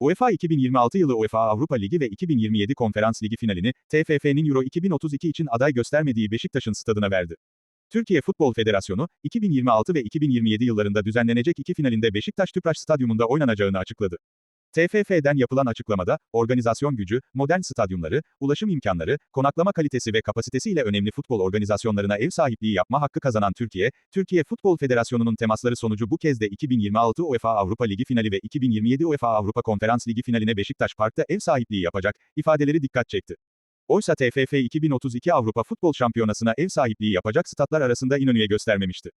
UEFA 2026 yılı UEFA Avrupa Ligi ve 2027 Konferans Ligi finalini, TFF'nin Euro 2032 için aday göstermediği Beşiktaş'ın stadına verdi. Türkiye Futbol Federasyonu, 2026 ve 2027 yıllarında düzenlenecek iki finalinde Beşiktaş Tüpraş Stadyumunda oynanacağını açıkladı. TFF'den yapılan açıklamada, organizasyon gücü, modern stadyumları, ulaşım imkanları, konaklama kalitesi ve kapasitesiyle önemli futbol organizasyonlarına ev sahipliği yapma hakkı kazanan Türkiye, Türkiye Futbol Federasyonu'nun temasları sonucu bu kez de 2026 UEFA Avrupa Ligi finali ve 2027 UEFA Avrupa Konferans Ligi finaline Beşiktaş Park'ta ev sahipliği yapacak, ifadeleri dikkat çekti. Oysa TFF 2032 Avrupa Futbol Şampiyonası'na ev sahipliği yapacak statlar arasında İnönü'ye göstermemişti.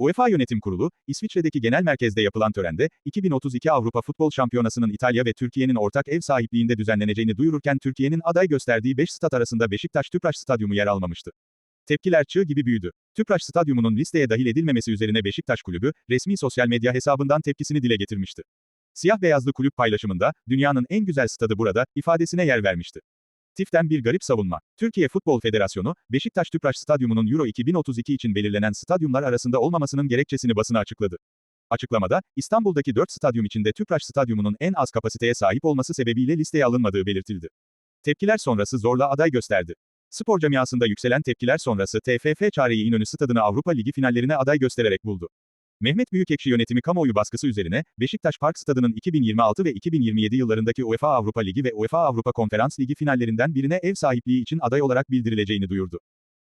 UEFA Yönetim Kurulu, İsviçre'deki genel merkezde yapılan törende, 2032 Avrupa Futbol Şampiyonası'nın İtalya ve Türkiye'nin ortak ev sahipliğinde düzenleneceğini duyururken Türkiye'nin aday gösterdiği 5 stat arasında Beşiktaş Tüpraş Stadyumu yer almamıştı. Tepkiler çığ gibi büyüdü. Tüpraş Stadyumu'nun listeye dahil edilmemesi üzerine Beşiktaş Kulübü, resmi sosyal medya hesabından tepkisini dile getirmişti. Siyah beyazlı kulüp paylaşımında, dünyanın en güzel stadı burada, ifadesine yer vermişti. TİF'ten bir garip savunma. Türkiye Futbol Federasyonu, Beşiktaş Tüpraş Stadyumu'nun Euro 2032 için belirlenen stadyumlar arasında olmamasının gerekçesini basına açıkladı. Açıklamada, İstanbul'daki 4 stadyum içinde Tüpraş Stadyumu'nun en az kapasiteye sahip olması sebebiyle listeye alınmadığı belirtildi. Tepkiler sonrası zorla aday gösterdi. Spor camiasında yükselen tepkiler sonrası TFF çareyi İnönü Stadı'nı Avrupa Ligi finallerine aday göstererek buldu. Mehmet Büyükekşi yönetimi kamuoyu baskısı üzerine, Beşiktaş Park Stadı'nın 2026 ve 2027 yıllarındaki UEFA Avrupa Ligi ve UEFA Avrupa Konferans Ligi finallerinden birine ev sahipliği için aday olarak bildirileceğini duyurdu.